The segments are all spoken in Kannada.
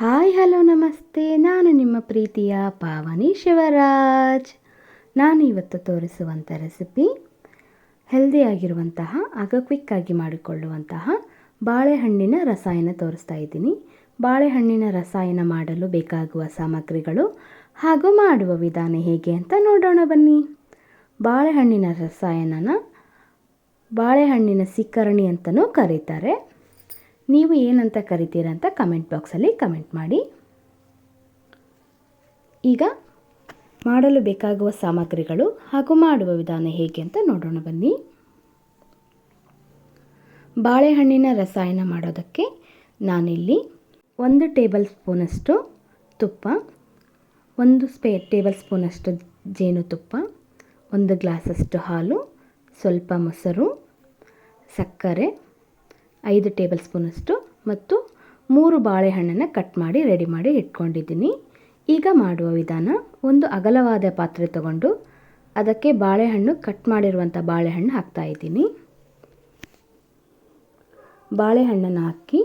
ಹಾಯ್, ಹಲೋ, ನಮಸ್ತೆ. ನಾನು ನಿಮ್ಮ ಪ್ರೀತಿಯ ಪಾವನಿ ಶಿವರಾಜ್. ನಾನು ಇವತ್ತು ತೋರಿಸುವಂಥ ರೆಸಿಪಿ ಹೆಲ್ದಿಯಾಗಿರುವಂತಹ ಆಗ ಕ್ವಿಕ್ಕಾಗಿ ಮಾಡಿಕೊಳ್ಳುವಂತಹ ಬಾಳೆಹಣ್ಣಿನ ರಸಾಯನ ತೋರಿಸ್ತಾ ಇದ್ದೀನಿ. ಬಾಳೆಹಣ್ಣಿನ ರಸಾಯನ ಮಾಡಲು ಬೇಕಾಗುವ ಸಾಮಗ್ರಿಗಳು ಹಾಗೂ ಮಾಡುವ ವಿಧಾನ ಹೇಗೆ ಅಂತ ನೋಡೋಣ ಬನ್ನಿ. ಬಾಳೆಹಣ್ಣಿನ ರಸಾಯನನ, ಬಾಳೆಹಣ್ಣಿನ ಸಿಕ್ಕರಣಿ ಅಂತಲೂ ಕರೀತಾರೆ. ನೀವು ಏನಂತ ಕರಿತೀರ ಅಂತ ಕಮೆಂಟ್ ಬಾಕ್ಸಲ್ಲಿ ಕಮೆಂಟ್ ಮಾಡಿ. ಈಗ ಮಾಡಲು ಬೇಕಾಗುವ ಸಾಮಗ್ರಿಗಳು ಹಾಗೂ ಮಾಡುವ ವಿಧಾನ ಹೇಗೆ ಅಂತ ನೋಡೋಣ ಬನ್ನಿ. ಬಾಳೆಹಣ್ಣಿನ ರಸಾಯನ ಮಾಡೋದಕ್ಕೆ ನಾನಿಲ್ಲಿ ಒಂದು ಟೇಬಲ್ ಸ್ಪೂನಷ್ಟು ತುಪ್ಪ, ಒಂದು ಸ್ಪೇ, ಟೇಬಲ್ ಸ್ಪೂನಷ್ಟು ಜೇನುತುಪ್ಪ ಒಂದು ಗ್ಲಾಸಷ್ಟು ಹಾಲು, ಸ್ವಲ್ಪ ಮೊಸರು, ಸಕ್ಕರೆ ಐದು ಟೇಬಲ್ ಸ್ಪೂನಷ್ಟು ಮತ್ತು ಮೂರು ಬಾಳೆಹಣ್ಣನ್ನು ಕಟ್ ಮಾಡಿ ರೆಡಿ ಮಾಡಿ ಇಟ್ಕೊಂಡಿದ್ದೀನಿ. ಈಗ ಮಾಡುವ ವಿಧಾನ, ಒಂದು ಅಗಲವಾದ ಪಾತ್ರೆ ತಗೊಂಡು ಅದಕ್ಕೆ ಬಾಳೆಹಣ್ಣು ಕಟ್ ಮಾಡಿರುವಂಥ ಬಾಳೆಹಣ್ಣು ಹಾಕ್ತಾ ಇದ್ದೀನಿ. ಬಾಳೆಹಣ್ಣನ್ನು ಹಾಕಿ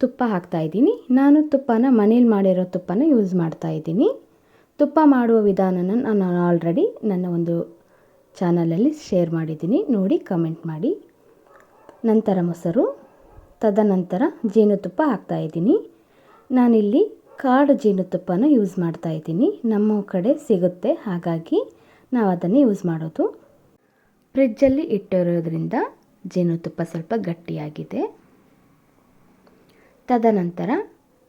ತುಪ್ಪ ಹಾಕ್ತಾಯಿದ್ದೀನಿ ನಾನು ತುಪ್ಪನ ಮನೇಲಿ ಮಾಡಿರೋ ತುಪ್ಪನ ಯೂಸ್ ಮಾಡ್ತಾ ಇದ್ದೀನಿ. ತುಪ್ಪ ಮಾಡುವ ವಿಧಾನನ ನಾನು ಆಲ್ರೆಡಿ ನನ್ನ ಒಂದು ಚಾನಲಲ್ಲಿ ಶೇರ್ ಮಾಡಿದ್ದೀನಿ. ನೋಡಿ, ಕಮೆಂಟ್ ಮಾಡಿ. ನಂತರ ಮೊಸರು. ತದನಂತರ ಜೇನುತುಪ್ಪ ಹಾಕ್ತಾಯಿದ್ದೀನಿ ನಾನಿಲ್ಲಿ ಕಾಡು ಜೇನುತುಪ್ಪನ ಯೂಸ್ ಮಾಡ್ತಾಯಿದ್ದೀನಿ ನಮ್ಮ ಕಡೆ ಸಿಗುತ್ತೆ. ಹಾಗಾಗಿ ನಾವು ಅದನ್ನೇ ಯೂಸ್ ಮಾಡೋದು. ಫ್ರಿಜ್ಜಲ್ಲಿ ಇಟ್ಟಿರೋದ್ರಿಂದ ಜೇನುತುಪ್ಪ ಸ್ವಲ್ಪ ಗಟ್ಟಿಯಾಗಿದೆ. ತದನಂತರ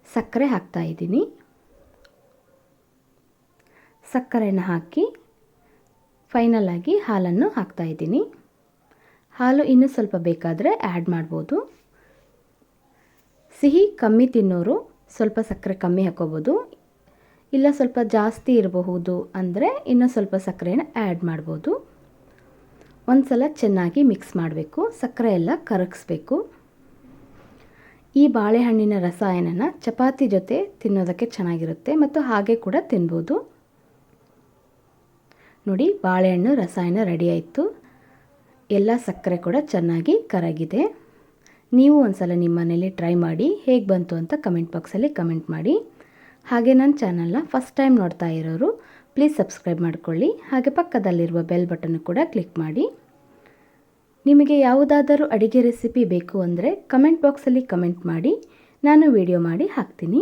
ಸಕ್ಕರೆ ಹಾಕ್ತಾಯಿದ್ದೀನಿ ಸಕ್ಕರೆನ ಹಾಕಿ ಫೈನಲ್ ಆಗಿ ಹಾಲನ್ನು ಹಾಕ್ತಾಯಿದ್ದೀನಿ ಹಾಲು ಇನ್ನೂ ಸ್ವಲ್ಪ ಬೇಕಾದರೆ ಆ್ಯಡ್ ಮಾಡ್ಬೋದು. ಸಿಹಿ ಕಮ್ಮಿ ತಿನ್ನೋರು ಸ್ವಲ್ಪ ಸಕ್ಕರೆ ಕಮ್ಮಿ ಹಾಕೋಬೋದು. ಇಲ್ಲ ಸ್ವಲ್ಪ ಜಾಸ್ತಿ ಇರಬಹುದು ಅಂದರೆ ಇನ್ನೂ ಸ್ವಲ್ಪ ಸಕ್ಕರೆನ ಆ್ಯಡ್ ಮಾಡ್ಬೋದು. ಒಂದು ಸಲ ಚೆನ್ನಾಗಿ ಮಿಕ್ಸ್ ಮಾಡಬೇಕು. ಸಕ್ಕರೆ ಎಲ್ಲ ಕರಗಿಸ್ಬೇಕು. ಈ ಬಾಳೆಹಣ್ಣಿನ ರಸಾಯನನ ಚಪಾತಿ ಜೊತೆ ತಿನ್ನೋದಕ್ಕೆ ಚೆನ್ನಾಗಿರುತ್ತೆ ಮತ್ತು ಹಾಗೆ ಕೂಡ ತಿನ್ಬೋದು. ನೋಡಿ, ಬಾಳೆಹಣ್ಣು, ರಸಾಯನ ರೆಡಿ ಆಯಿತು. ಎಲ್ಲ ಸಕ್ಕರೆ ಕೂಡ ಚೆನ್ನಾಗಿ ಕರಗಿದೆ. ನೀವು ಒಂದ್ಸಲ ನಿಮ್ಮ ಮನೇಲಿ ಟ್ರೈ ಮಾಡಿ, ಹೇಗೆ ಬಂತು ಅಂತ ಕಮೆಂಟ್ ಬಾಕ್ಸಲ್ಲಿ ಕಮೆಂಟ್ ಮಾಡಿ. ಹಾಗೆ ನನ್ನ ಚಾನಲ್ನ ಫಸ್ಟ್ ಟೈಮ್ ನೋಡ್ತಾ ಇರೋರು, ಪ್ಲೀಸ್ ಸಬ್ಸ್ಕ್ರೈಬ್ ಮಾಡಿಕೊಳ್ಳಿ. ಹಾಗೆ ಪಕ್ಕದಲ್ಲಿರುವ ಬೆಲ್ ಬಟನ್ ಕೂಡ ಕ್ಲಿಕ್ ಮಾಡಿ. ನಿಮಗೆ ಯಾವುದಾದರೂ ಅಡುಗೆ ರೆಸಿಪಿ ಬೇಕು ಅಂದರೆ ಕಮೆಂಟ್ ಬಾಕ್ಸಲ್ಲಿ ಕಮೆಂಟ್ ಮಾಡಿ. ನಾನು ವಿಡಿಯೋ ಮಾಡಿ ಹಾಕ್ತೀನಿ.